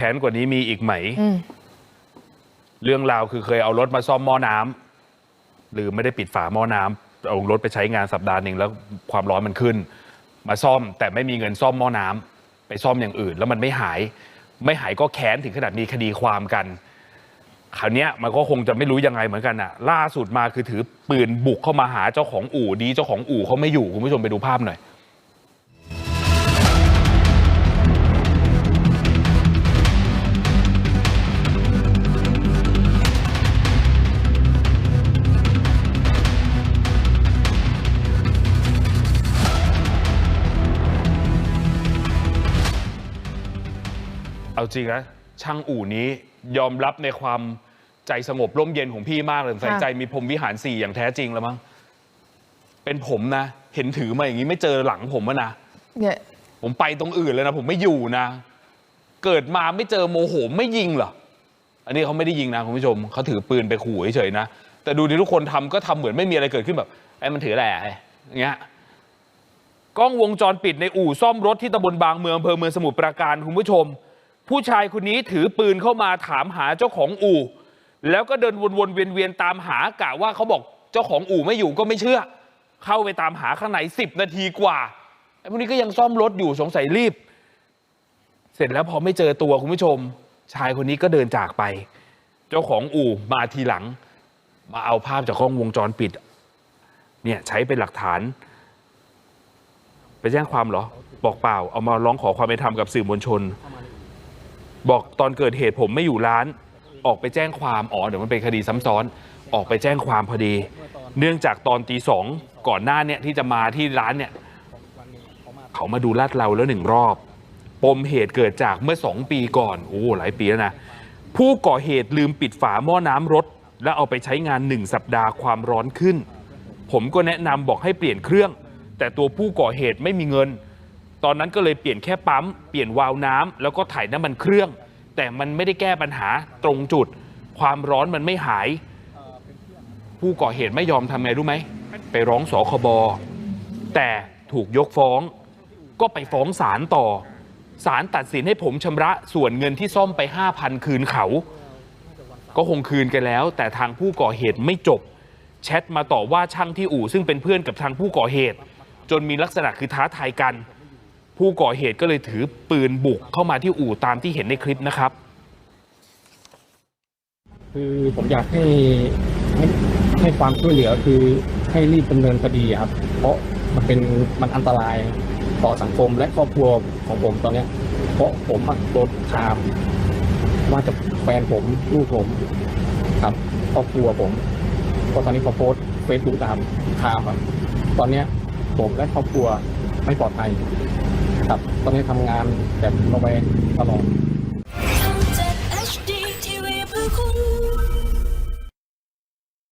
แค้นกว่านี้มีอีกไหมอืมเรื่องราวคือเคยเอารถมาซ่อมหม้อน้ำหรือไม่ได้ปิดฝาหม้อน้ำเอารถไปใช้งานสัปดาห์หนึ่งแล้วความร้อนมันขึ้น มาซ่อมแต่ไม่มีเงินซ่อมหม้อน้ำไปซ่อมอย่างอื่น แล้วมันไม่หาย ไม่หายก็แค้นถึงขนาดมีคดีความกัน คราวเนี้ยมันก็คงจะไม่รู้ยังไงเหมือนกันอะล่าสุดมาคือถือปืนบุกเข้ามาหาเจ้าของอู่ดีเจ้าของอู่เขาไม่อยู่คุณผู้ชมไปดูภาพหน่อย เอาจริงนะช่างอู่นี้ยอมรับในความใจสงบร่มเย็นของพี่มากเลยใส่ค่ะใจมีพรหมวิหารสี่อย่างแท้จริงแล้วมั้งเป็นผมนะ เห็นถือมาอย่างนี้ไม่เจอหลังผมอะนะเนี่ยผมไปตรงอื่นเลยนะ ผมไม่อยู่นะ เกิดมาไม่เจอโมโหไม่ยิงเหรออันนี้เขาไม่ได้ยิงนะคุณผู้ชมเขาถือปืนไปขู่เฉยๆนะแต่ดูที่ทุกคนทำก็ทำเหมือนไม่มีอะไรเกิดขึ้นแบบไอ้มันถืออะไรอะไอ้อย่างเงี้ยกล้องวงจรปิดในอู่ซ่อมรถที่ตำบลบางเมืองอำเภอเมืองสมุทรปราการคุณผู้ชม ผู้ชายคนนี้ถือปืนเข้ามาถามหาเจ้าของอู่ แล้วก็เดินวนๆเวียนๆตามหากะว่าเขาบอกเจ้าของอู่ไม่อยู่ก็ไม่เชื่อ เข้าไปตามหาข้างในสิบนาทีกว่าไอ้พวกนี้ก็ยังซ่อมรถอยู่สงสัยรีบ เสร็จแล้วพอไม่เจอตัวคุณผู้ชม ชายคนนี้ก็เดินจากไป เจ้าของอู่มาทีหลัง มาเอาภาพจากกล้องวงจรปิด เนี่ยใช้เป็นหลักฐาน ไปแจ้งความเหรอ บอกเปล่า เอามาร้องขอความเป็นธรรมกับสื่อมวลชน บอกตอนเกิดเหตุผมไม่อยู่ร้าน ออกไปแจ้งความอ๋อเดี๋ยวมันเป็นคดีซ้ำซ้อนออกไปแจ้งความพอดี เนื่องจากตอนตีสองก่อนหน้าเนี่ยที่จะมาที่ร้านเนี่ยเขามาดูลาดเราแล้วหนึ่งรอบ ปมเหตุเกิดจากเมื่อสองปีก่อนโอ้หลายปีแล้วนะผู้ก่อเหตุลืมปิดฝาหม้อน้ำรถ แล้วเอาไปใช้งานหนึ่งสัปดาห์ความร้อนขึ้น ผมก็แนะนำบอกให้เปลี่ยนเครื่อง แต่ตัวผู้ก่อเหตุไม่มีเงิน ตอนนั้นก็เลยเปลี่ยนแค่ปั๊ม เปลี่ยนวาล์วน้ำแล้วก็ถ่ายน้ำมันเครื่อง แต่มันไม่ได้แก้ปัญหาตรงจุด ความร้อนมันไม่หาย ผู้ก่อเหตุไม่ยอมทำไงรู้ไหม ไปร้องสคบแต่ถูกยกฟ้อง ก็ไปฟ้องศาลต่อศาลตัดสินให้ผมชำระส่วนเงินที่ซ่อมไป 5,000 คืนเขา ก็คงคืนกันแล้ว แต่ทางผู้ก่อเหตุไม่จบ แชทมาต่อว่าช่างที่อู่ซึ่งเป็นเพื่อนกับทางผู้ก่อเหตุ จนมีลักษณะคือท้าทายกัน ผู้ก่อเหตุก็เลยถือปืนบุกเข้ามาที่อู่ตามที่เห็นในคลิปนะครับ คือผมอยากให้ให้ให้ความช่วยเหลือคือให้รีบดำเนินคดีครับ เพราะมันเป็นมันอันตรายต่อสังคมและครอบครัวของผมตอนเนี้ย เพราะผมอะโดนถามว่าจะแฟนผมลูกผมครับครอบครัวผมเพราะตอนนี้เขาโพสเฟซบุ๊กตามถามอะตอนเนี้ยผมและครอบครัวไม่ปลอดภัย ครับตองให้ทำงานแบบระแวงตลอด